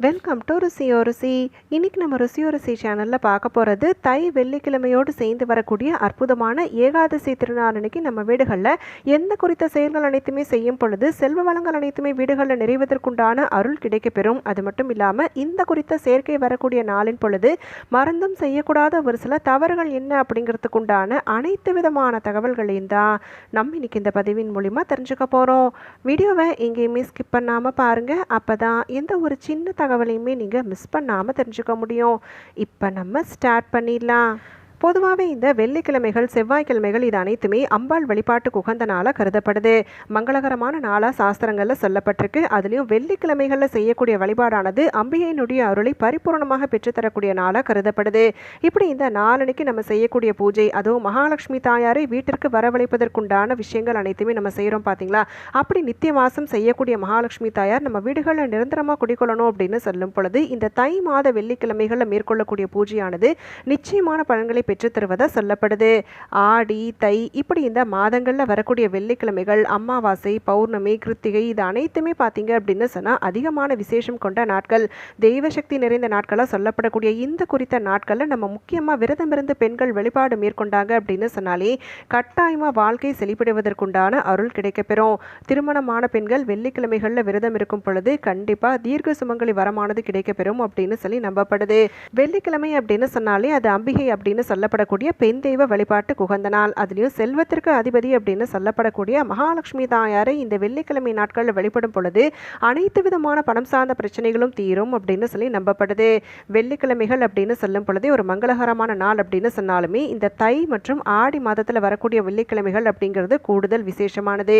Welcome to ருசியோ ருசி இன்னைக்கு நம்ம ருசியோ ருசி சேனலில் பார்க்க போகிறது தை வெள்ளிக்கிழமையோடு சேர்ந்து வரக்கூடிய அற்புதமான ஏகாதசி திருநாள் அன்னைக்கு நம்ம வீடுகளில் எந்த குறித்த செயல்கள் அனைத்துமே செய்யும் பொழுது செல்வ வளங்கள் அனைத்துமே வீடுகளில் நிறைவதற்குண்டான அருள் கிடைக்கப்பெறும். அது மட்டும் இல்லாமல் இந்த குறித்த சேர்க்கை வரக்கூடிய நாளின் பொழுது மறந்தும் செய்யக்கூடாத ஒரு சில தவறுகள் என்ன அப்படிங்கிறதுக்குண்டான அனைத்து விதமான தகவல்களையும் தான் நம்ம இன்னைக்கு இந்த பதிவின் மூலிமா தெரிஞ்சுக்க போகிறோம் வீடியோவை எங்கேயுமே ஸ்கிப் பண்ணாமல் பாருங்கள் அப்போ தான் எந்த ஒரு சின்ன தகவலையுமே நீங்கள் மிஸ் பண்ணாமல் தெரிஞ்சுக்க முடியும். இப்போ நம்ம ஸ்டார்ட் பண்ணிடலாம். பொதுவாகவே இந்த வெள்ளிக்கிழமைகள் செவ்வாய்க்கிழமைகள் இது அனைத்துமே அம்பாள் வழிபாட்டுக்கு உகந்த நாளாக கருதப்படுது. மங்களகரமான நாளாக சாஸ்திரங்களில் சொல்லப்பட்டிருக்கு. அதுலேயும் வெள்ளிக்கிழமைகளில் செய்யக்கூடிய வழிபாடானது அம்பிகையினுடைய அருளை பரிபூர்ணமாக பெற்றுத்தரக்கூடிய நாளாக கருதப்படுது. இப்படி இந்த நாளனைக்கு நம்ம செய்யக்கூடிய பூஜை அதுவும் மகாலட்சுமி தாயாரை வீட்டிற்கு வரவழைப்பதற்குண்டான விஷயங்கள் அனைத்துமே நம்ம செய்கிறோம் பார்த்தீங்களா அப்படி நித்திய மாதம் செய்யக்கூடிய மகாலட்சுமி தாயார் நம்ம வீடுகளில் நிரந்தரமாக குடிக்கொள்ளணும் அப்படின்னு சொல்லும் பொழுது இந்த தை மாத வெள்ளிக்கிழமைகளில் மேற்கொள்ளக்கூடிய பூஜையானது நிச்சயமான பலன்களை பெற்றுத்தருவதாக சொல்லப்படுது. ஆடி தை இப்படி இந்த மாதங்களில் வரக்கூடிய வெள்ளிக்கிழமைகள் அமாவாசை பௌர்ணமி கிருத்திகை இது அனைத்துமே பார்த்தீங்க அப்படின்னு சொன்னால் அதிகமான விசேஷம் கொண்ட நாட்கள். தெய்வ சக்தி நிறைந்த நாட்களாக சொல்லப்படக்கூடிய இந்த குறித்த நாட்களில் நம்ம முக்கியமாக விரதம் இருந்து பெண்கள் வழிபாடு மேற்கொண்டாங்க அப்படின்னு சொன்னாலே கட்டாயமாக வாழ்க்கை செழிப்பிடுவதற்குண்டான அருள் கிடைக்கப்பெறும். திருமணமான பெண்கள் வெள்ளிக்கிழமைகளில் விரதம் இருக்கும் பொழுது கண்டிப்பாக தீர்க்க சுமங்கலி வரமானது கிடைக்கப்பெறும் அப்படின்னு சொல்லி நம்பப்படுது. வெள்ளிக்கிழமை அப்படின்னு சொன்னாலே அது அம்பிகை அப்படின்னு சொல்லப்படக்கூடிய பெண் தெய்வ வழிபாட்டு குகந்த நாள் அதுலேயும் செல்வத்திற்கு அதிபதி அப்படின்னு சொல்லப்படக்கூடிய மகாலட்சுமி தாயாரை இந்த வெள்ளிக்கிழமை நாட்களில் வழிபடும் பொழுது அனைத்து விதமான பணம் சார்ந்த பிரச்சனைகளும் தீரும் அப்படின்னு சொல்லி நம்பப்படுது. வெள்ளிக்கிழமைகள் அப்படின்னு சொல்லும் பொழுதே ஒரு மங்களகரமான நாள் அப்படின்னு சொன்னாலுமே இந்த தை மற்றும் ஆடி மாதத்தில் வரக்கூடிய வெள்ளிக்கிழமைகள் அப்படிங்கிறது கூடுதல் விசேஷமானது.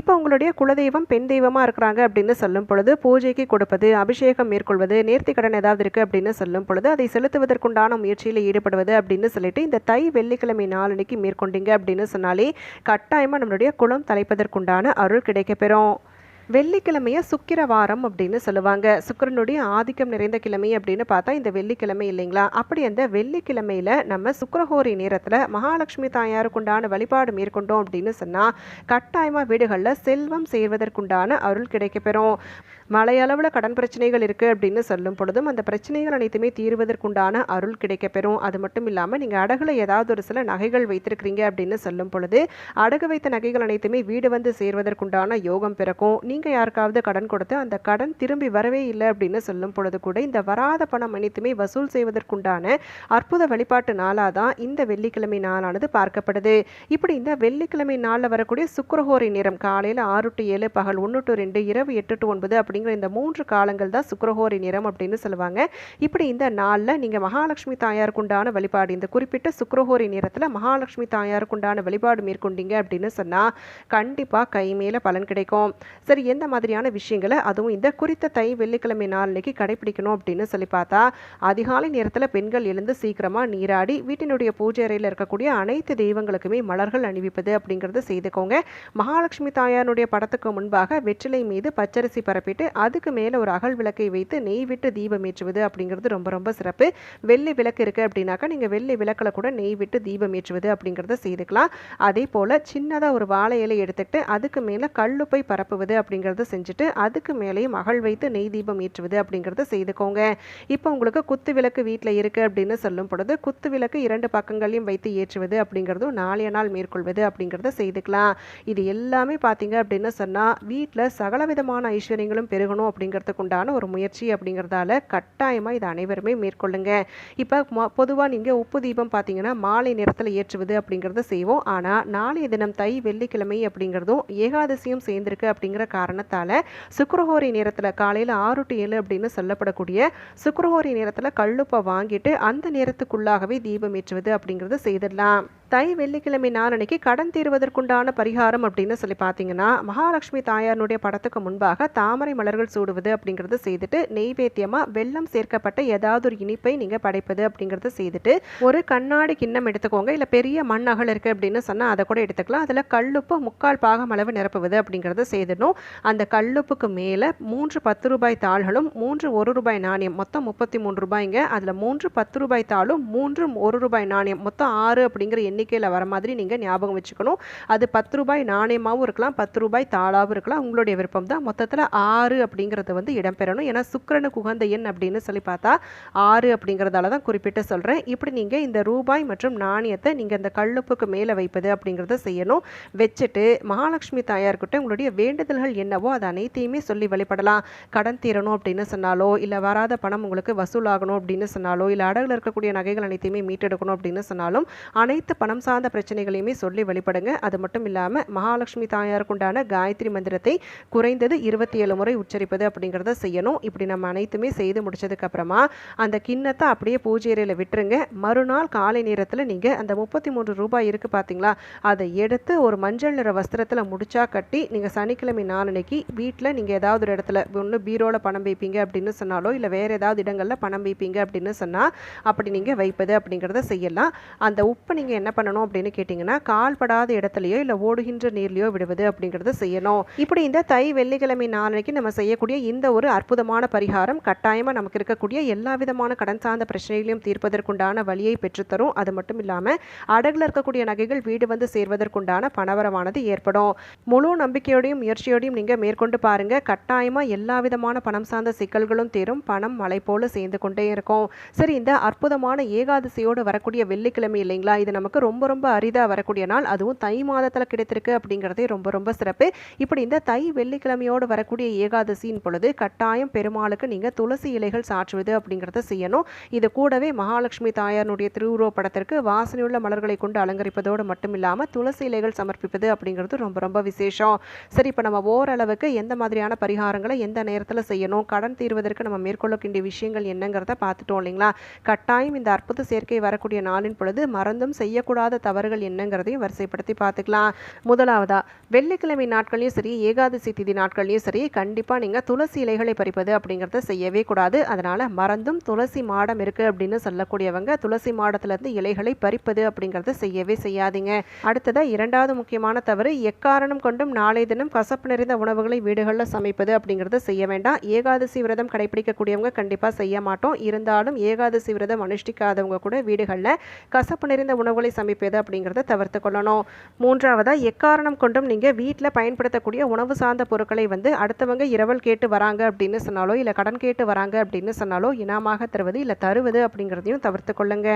இப்போ உங்களுடைய குலதெய்வம் பெண் தெய்வமாக இருக்கிறாங்க அப்படின்னு சொல்லும் பொழுது பூஜைக்கு கொடுப்பது அபிஷேகம் மேற்கொள்வது நேர்த்தி கடன் ஏதாவது இருக்குது அப்படின்னு சொல்லும் பொழுது அதை செலுத்துவதற்குண்டான முயற்சியில் ஈடுபடுவது அப்படின்னு சொல்லிட்டு இந்த தை வெள்ளிக்கிழமை நாளன்னைக்கு மேற்கொண்டீங்க அப்படின்னு சொன்னாலே கட்டாயமாக நம்மளுடைய குளம் தலைப்பதற்குண்டான அருள் கிடைக்கப்பெறும். வெள்ளிக்கிழமையை சுக்கிர வாரம் அப்படின்னு சொல்லுவாங்க. சுக்கரனுடைய ஆதிக்கம் நிறைந்த கிழமை அப்படின்னு பார்த்தா இந்த வெள்ளிக்கிழமை இல்லைங்களா? அப்படி அந்த வெள்ளிக்கிழமையில நம்ம சுக்கரஹோரி நேரத்தில் மகாலட்சுமி தாயாருக்குண்டான வழிபாடு மேற்கொண்டோம் அப்படின்னு சொன்னால் கட்டாயமாக வீடுகளில் செல்வம் சேர்வதற்குண்டான அருள் கிடைக்கப்பெறும். மலையளவில் கடன் பிரச்சனைகள் இருக்குது அப்படின்னு சொல்லும் பொழுதும் அந்த பிரச்சனைகள் அனைத்துமே தீர்வதற்குண்டான அருள் கிடைக்கப்பெறும். அது மட்டும் இல்லாமல் நீங்கள் அடகுல ஏதாவது ஒரு சில நகைகள் வைத்திருக்கிறீங்க அப்படின்னு சொல்லும் பொழுது அடகு வைத்த நகைகள் அனைத்துமே வீடு வந்து சேர்வதற்குண்டான யோகம் பிறக்கும். நீங்கள் யாருக்காவது கடன் கொடுத்து அந்த கடன் திரும்பி வரவே இல்லை அப்படின்னு சொல்லும் பொழுது கூட இந்த வராத பணம் அனைத்துமே வசூல் செய்வதற்குண்டான அற்புத வழிபாட்டு நாளாக தான் இந்த வெள்ளிக்கிழமை நாளானது பார்க்கப்படுது. இப்படி இந்த வெள்ளிக்கிழமை நாளில் வரக்கூடிய சுக்கரஹோரி நேரம் காலையில் ஆறு டு ஏழு பகல் ஒன்று டு ரெண்டு இரவு எட்டு டு ஒன்பது அப்படிங்கிற இந்த மூன்று காலங்கள் தான் சுக்கரஹோரி நிறம் அப்படின்னு சொல்லுவாங்க. இப்படி இந்த நாளில் நீங்கள் மகாலட்சுமி தாயாருக்குண்டான வழிபாடு இந்த குறிப்பிட்ட சுக்கரஹோரி நேரத்தில் மகாலட்சுமி தாயாருக்குண்டான வழிபாடு மேற்கொண்டீங்க அப்படின்னு சொன்னால் கண்டிப்பாக கை மேலே பலன் கிடைக்கும். சரி எந்த மாதிரியான விஷயங்களை அதுவும் இந்த குறித்த தை வெள்ளிக்கிழமை நாளைக்கு கடைபிடிக்கணும் அப்படின்னு சொல்லி பார்த்தா அதிகாலை நேரத்தில் பெண்கள் எழுந்து சீக்கிரமாக நீராடி வீட்டினுடைய பூஜை அறையில் இருக்கக்கூடிய அனைத்து தெய்வங்களுக்குமே மலர்கள் அணிவிப்பது அப்படிங்கிறத செய்துக்கோங்க. மகாலட்சுமி தாயாருடைய படத்துக்கு முன்பாக வெற்றிலை மீது பச்சரிசி பரப்பிட்டு அதுக்கு மேலே ஒரு அகல் விளக்கை வைத்து நெய் விட்டு தீபம் ஏற்றுவது அப்படிங்கிறது ரொம்ப ரொம்ப சிறப்பு. வெள்ளி விளக்கு இருக்குது அப்படின்னாக்கா நீங்கள் வெள்ளி விளக்கில் கூட நெய் விட்டு தீபம் ஏற்றுவது அப்படிங்கிறத செய்துக்கலாம். அதே போல் சின்னதாக ஒரு வாழை இலை எடுத்துக்கிட்டு அதுக்கு மேலே கல்லுப்பை பரப்புவது அப்படிங்கிறத செஞ்சுட்டு அதுக்கு மேலேயும் அகழ் வைத்து நெய் தீபம் ஏற்றுவது அப்படிங்கிறத செய்துக்கோங்க. இப்போ உங்களுக்கு குத்து விளக்கு வீட்டில் இருக்குது அப்படின்னு சொல்லும் பொழுது குத்து விளக்கு இரண்டு பக்கங்களையும் வைத்து ஏற்றுவது அப்படிங்கிறதும் நாளைய நாள் மேற்கொள்வது அப்படிங்கிறத செய்துக்கலாம். இது எல்லாமே பார்த்தீங்க அப்படின்னு சொன்னால் வீட்டில் சகல விதமான ஐஸ்வர்யங்களும் பெருகணும் அப்படிங்கிறதுக்கு உண்டான ஒரு முயற்சி அப்படிங்கிறதால கட்டாயமாக இது அனைவருமே மேற்கொள்ளுங்க. இப்போ பொதுவாக நீங்கள் உப்பு தீபம் பார்த்தீங்கன்னா மாலை நேரத்தில் ஏற்றுவது அப்படிங்கிறத செய்வோம். ஆனால் நாளைய தினம் தை வெள்ளிக்கிழமை அப்படிங்கிறதும் ஏகாதசியும் சேர்ந்திருக்கு அப்படிங்கிற காரணத்தால் சுக்கரஹோரி நேரத்தில் காலையில் ஆறு டு ஏழு அப்படின்னு சொல்லப்படக்கூடிய சுக்கரஹோரி நேரத்தில் கல்லுப்பை வாங்கிட்டு அந்த நேரத்துக்குள்ளாகவே தீபம் ஏற்றுவது அப்படிங்கிறத செய்திடலாம். தை வெள்ளிக்கிழமை நாளன்னைக்கு கடன் தீர்வதற்குண்டான பரிகாரம் அப்படின்னு சொல்லி பார்த்தீங்கன்னா மகாலட்சுமி தாயாருடைய படத்துக்கு முன்பாக தாமரை மலர்கள் சூடுவது அப்படிங்கிறத செய்துட்டு நெய்வேத்தியமாக வெள்ளம் சேர்க்கப்பட்ட ஏதாவது ஒரு இனிப்பை நீங்கள் படைப்பது அப்படிங்கிறத செய்துட்டு ஒரு கண்ணாடி கிண்ணம் எடுத்துக்கோங்க. இல்லை பெரிய மண் அகல் இருக்குது அப்படின்னு சொன்னால் அதை கூட எடுத்துக்கலாம். அதில் கல்லுப்பு முக்கால் பாகம் அளவு நிரப்புவது அப்படிங்கிறத செய்திடணும். அந்த கல்லுப்புக்கு மேலே மூன்று பத்து ரூபாய் தாள்களும் மூன்று ஒரு ரூபாய் நாணயம் மொத்தம் முப்பத்தி மூன்று ரூபாய்ங்க. அதில் மூன்று பத்து ரூபாய் தாளும் மூன்று ஒரு ரூபாய் நாணயம் மொத்தம் ஆறு அப்படிங்கிற எண்ணிக்கையில் வர மாதிரி நீங்கள் ஞாபகம் வச்சுக்கணும். அது பத்து ரூபாய் நாணயமாகவும் இருக்கலாம் பத்து ரூபாய் தாளாகவும் இருக்கலாம். உங்களுடைய விருப்பம் தான். மொத்தத்தில் ஆறு அப்படிங்கிறது வந்து இடம்பெறணும். ஏன்னா சுக்கரனுக்கு உகந்த எண் அப்படின்னு சொல்லி பார்த்தா ஆறு அப்படிங்கிறதால தான் குறிப்பிட்டு சொல்கிறேன் இப்படி நீங்கள் இந்த ரூபாய் மற்றும் நாணயத்தை நீங்கள் இந்த கல்லுப்புக்கு மேலே வைப்பது அப்படிங்கிறத செய்யணும். வச்சுட்டு மகாலட்சுமி தாயார்கிட்ட உங்களுடைய வேண்டுதல்கள் என்னவோ அது அனைத்தையுமே சொல்லி வழிபடலாம். கடன் தீரணும் அப்படின்னு சொன்னாலோ இல்லை வராத பணம் உங்களுக்கு வசூலாகணும் அப்படின்னு சொன்னாலோ இல்லை அடகுல இருக்கக்கூடிய நகைகள் அனைத்தையுமே மீட்டெடுக்கணும் அப்படின்னு சொன்னாலும் அனைத்து பணம் சார்ந்த பிரச்சனைகளையுமே சொல்லி வழிபடுங்க அது மட்டும் இல்லாமல் மகாலட்சுமி தாயாருக்குண்டான காயத்ரி மந்திரத்தை குறைந்தது இருபத்தி ஏழு முறை உச்சரிப்பது அப்படிங்கிறத செய்யணும். இப்படி நம்ம அனைத்துமே செய்து முடிச்சதுக்கப்புறமா அந்த கிண்ணத்தை அப்படியே பூஜை அறையில் விட்டுருங்க. மறுநாள் காலை நேரத்தில் நீங்கள் அந்த முப்பத்தி மூன்று ரூபாய் இருக்குது பார்த்தீங்களா அதை எடுத்து ஒரு மஞ்சள் நிற வஸ்திரத்தில் முடிச்சா கட்டி நீங்கள் சனிக்கிழமை நாளன்னைக்கு வீட்டில் நீங்கள் ஏதாவது ஒரு இடத்துல ஒன்று பீரோவில் பணம் வைப்பீங்க அப்படின்னு சொன்னாலோ இல்லை வேறு ஏதாவது இடங்களில் பணம் வைப்பீங்க அப்படின்னு சொன்னால் அப்படி நீங்கள் வைப்பது அப்படிங்கிறத செய்யலாம். அந்த உப்பை நீங்கள் என்ன பண்ணணும் அப்படின்னு கேட்டிங்கன்னா கால்படாத இடத்துலையோ இல்லை ஓடுகின்ற நீர்லையோ விடுவது அப்படிங்கிறத செய்யணும். இப்படி இந்த தை வெள்ளிக்கிழமை நாளைக்கு நம்ம செய்யக்கூடிய இந்த ஒரு அற்புதமான பரிகாரம் கட்டாயமாக நமக்கு இருக்கக்கூடிய எல்லா விதமான கடன் சார்ந்த பிரச்சனைகளையும் தீர்ப்பதற்குண்டான வழியை பெற்றுத்தரும். அது மட்டும் இல்லாமல் அடகுல இருக்கக்கூடிய நகைகள் வீடு வந்து சேர்வதற்குண்டான பணவரமானது ஏற்படும். முழு நம்பிக்கையோடையும் முயற்சியோடையும் நீங்கள் மேற்கொண்டு பாருங்க. கட்டாயமாக எல்லா விதமான பணம் சார்ந்த சிக்கல்களும் தீரும். பணம் மலை போல சேர்ந்து கொண்டே இருக்கும். சரி இந்த அற்புதமான ஏகாதசியோடு வரக்கூடிய வெள்ளிக்கிழமை இல்லைங்களா? இது நமக்கு ரொம்ப ரொம்ப அரிதாக வரக்கூடிய நாள். அதுவும் தை மாதத்தில் கிடைத்திருக்கு அப்படிங்கிறதே ரொம்ப ரொம்ப சிறப்பு. இப்படி இந்த தை வெள்ளிக்கிழமையோடு வரக்கூடிய ஏகாதசியின் பொழுது கட்டாயம் பெருமாளுக்கு நீங்கள் துளசி இலைகள் சாற்றுவது அப்படிங்கிறத செய்யணும். இது கூடவே மகாலட்சுமி தாயாருடைய திருவுருவ படத்திற்கு வாசனையுள்ள மலர்களை கொண்டு அலங்கரிப்பதோடு மட்டும் இல்லாமல் துளசி இலைகள் சமர்ப்பிப்பது அப்படிங்கிறது ரொம்ப ரொம்ப விசேஷம். சரி இப்போ நம்ம ஓரளவுக்கு எந்த மாதிரியான பரிகாரங்களை எந்த நேரத்தில் செய்யணும் கடன் தீர்வதற்கு நம்ம மேற்கொள்ளக்கூடிய விஷயங்கள் என்னங்கிறத பார்த்துட்டோம் இல்லைங்களா? கட்டாயம் இந்த அற்புத சேர்க்கை வரக்கூடிய நாளின் பொழுது மறந்தும் செய்யக்கூடிய தவறுகள் என்னங்கிறதையும் வரிசைப்படுத்தி பார்த்துக்கலாம். முதலாவதா வெள்ளிக்கிழமை நாட்கள்லையும் சரி ஏகாதசி திதி நாட்கள்லையும் சரி கண்டிப்பாக நீங்கள் துளசி இலைகளை பறிப்பது அப்படிங்கிறத செய்யவே கூடாது. அதனால் மறந்தும் துளசி மாடம் இருக்குது அப்படின்னு சொல்லக்கூடியவங்க துளசி மாடத்துலேருந்து இலைகளை பறிப்பது அப்படிங்கிறத செய்யவே செய்யாதீங்க. அடுத்ததாக இரண்டாவது முக்கியமான தவறு எக்காரணம் கொண்டும் நாளை தினம் கசப்பு நிறைந்த உணவுகளை வீடுகளில் சமைப்பது அப்படிங்கிறத செய்ய வேண்டாம். ஏகாதசி விரதம் கடைபிடிக்கக்கூடியவங்க கண்டிப்பாக செய்ய மாட்டோம். இருந்தாலும் ஏகாதசி விரதம் அனுஷ்டிக்காதவங்க கூட வீடுகளில் கசப்பு நிறைந்த உணவுகளை சமைப்பது அப்படிங்கிறத தவிர்த்து கொள்ளணும். மூன்றாவதாக எக்காரணம் கொண்டும் நீங்கள் வீட்டில் பயன்படுத்தக்கூடிய உணவு சார்ந்த பொருட்களை வந்து அடுத்தவங்க இரவல் கேட்டு வராங்க அப்படின்னு சொன்னாலோ இல்லை கடன் கேட்டு வராங்க அப்படின்னு சொன்னாலோ இனமாக தருவது இல்லை தருவது அப்படிங்கிறதையும் தவிர்த்து கொள்ளுங்க.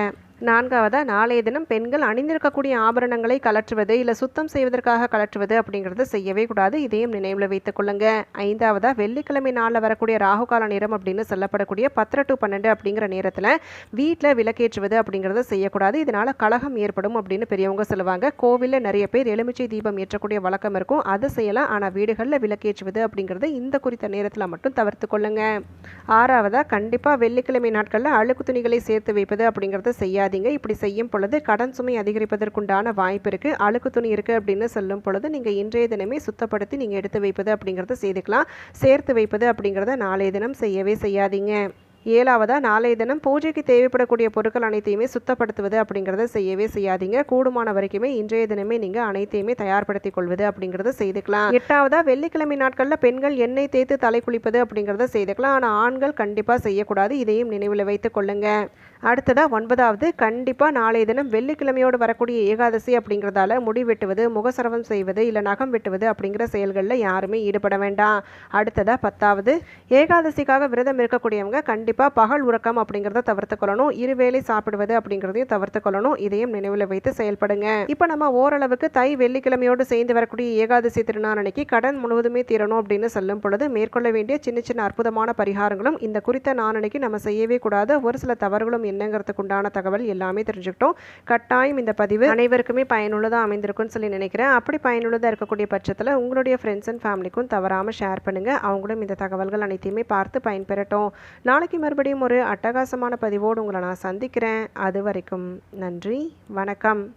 நான்காவதாக நாளைய தினம் பெண்கள் அணிந்திருக்கக்கூடிய ஆபரணங்களை கலற்றுவது இல்லை சுத்தம் செய்வதற்காக கலற்றுவது அப்படிங்கிறத செய்யவே கூடாது. இதையும் நினைவில் வைத்துக் கொள்ளுங்க. ஐந்தாவதாக வெள்ளிக்கிழமை நாளில் வரக்கூடிய ராகுகால நேரம் அப்படின்னு சொல்லப்படக்கூடிய பத்திர டு பன்னெண்டு அப்படிங்கிற நேரத்தில் வீட்டில் விளக்கேற்றுவது அப்படிங்கிறத செய்யக்கூடாது. இதனால் கழகம் ஏற்படும். அப்படின்னு பெரியவங்க சொல்லுவாங்க. கோவிலில் நிறைய பேர் எலுமிச்சை தீபம் ஏற்றக்கூடிய வழக்கம் இருக்கும். அதை செய்யலாம். ஆனால் வீடுகளில் விளக்கேற்றுவது அப்படிங்கிறத இந்த குறித்த நேரத்தில் மட்டும் தவிர்த்து கொள்ளுங்க. ஆறாவதாக கண்டிப்பாக வெள்ளிக்கிழமை நாட்களில் அழுக்கு துணிகளை சேர்த்து வைப்பது அப்படிங்கிறத செய்யாதீங்க. இப்படி செய்யும் பொழுது கடன் சுமை அதிகரிப்பதற்குண்டான வாய்ப்பு இருக்குது அழுக்கு துணி இருக்குது அப்படின்னு சொல்லும் பொழுது நீங்கள் இன்றைய தினமே சுத்தப்படுத்தி நீங்கள் எடுத்து வைப்பது அப்படிங்கிறத செய்துக்கலாம். சேர்த்து வைப்பது அப்படிங்கிறத நாளைய தினம் செய்யவே செய்யாதீங்க. ஏழாவதாக நாளைய தினம் பூஜைக்கு தேவைப்படக்கூடிய பொருட்கள் அனைத்தையுமே சுத்தப்படுத்துவது அப்படிங்கிறத செய்யவே செய்யாதீங்க. கூடுமான வரைக்குமே இன்றைய தினமே நீங்கள் அனைத்தையுமே தயார்படுத்திக் கொள்வது அப்படிங்கிறத செய்துக்கலாம். எட்டாவதாக வெள்ளிக்கிழமை நாட்களில் பெண்கள் எண்ணெய் தேய்த்து தலை குளிப்பது அப்படிங்கிறத செய்துக்கலாம். ஆனால் ஆண்கள் கண்டிப்பாக செய்யக்கூடாது. இதையும் நினைவில் வைத்துக் கொள்ளுங்க. அடுத்ததாக ஒன்பதாவது கண்டிப்பாக நாளைய தினம் வெள்ளிக்கிழமையோடு வரக்கூடிய ஏகாதசி அப்படிங்கிறதால முடி வெட்டுவது முகசரவம் செய்வது இல்லை நகம் வெட்டுவது அப்படிங்கிற செயல்களில் யாருமே ஈடுபட வேண்டாம். அடுத்ததாக பத்தாவது ஏகாதசிக்காக விரதம் இருக்கக்கூடியவங்க கண்டிப்பாக பகல் உறக்கம் அப்படிங்கிறத தவிர்த்து கொள்ளணும் இருவேளை சாப்பிடுவது அப்படிங்கிறதையும் தவிர்த்து கொள்ளணும் இதையும் நினைவில் வைத்து செயல்படுங்க. இப்போ நம்ம ஓரளவுக்கு தை வெள்ளிக்கிழமையோடு சேர்ந்து வரக்கூடிய ஏகாதசி திருநாள் அன்னைக்கு கடன் முழுவதுமே தீரணும் அப்படின்னு சொல்லும் பொழுது மேற்கொள்ள வேண்டிய சின்ன சின்ன அற்புதமான பரிகாரங்களும் இந்த குறித்த நாளன்னைக்கு நம்ம செய்யவே கூடாத. ஒரு சில தவறுகளும் என்னங்கிறதுக்கு உண்டான தகவல் எல்லாமே தெரிஞ்சுக்கிட்டோம். கட்டாயம் இந்த பதிவு அனைவருக்குமே பயனுள்ளதாக அமைந்திருக்கும்னு சொல்லி நினைக்கிறேன். அப்படி பயனுள்ளதாக இருக்கக்கூடிய பட்சத்தில் உங்களுடைய ஃப்ரெண்ட்ஸ் அண்ட் ஃபேமிலிக்கும் தவறாமல் ஷேர் பண்ணுங்கள் அவங்களும் இந்த தகவல்கள் அனைத்தையுமே பார்த்து பயன்பெறட்டும். நாளைக்கு நாளைக்கு மறுபடியும் ஒரு அட்டகாசமான பதிவோடு உங்களை நான் சந்திக்கிறேன். அது வரைக்கும் நன்றி. வணக்கம்.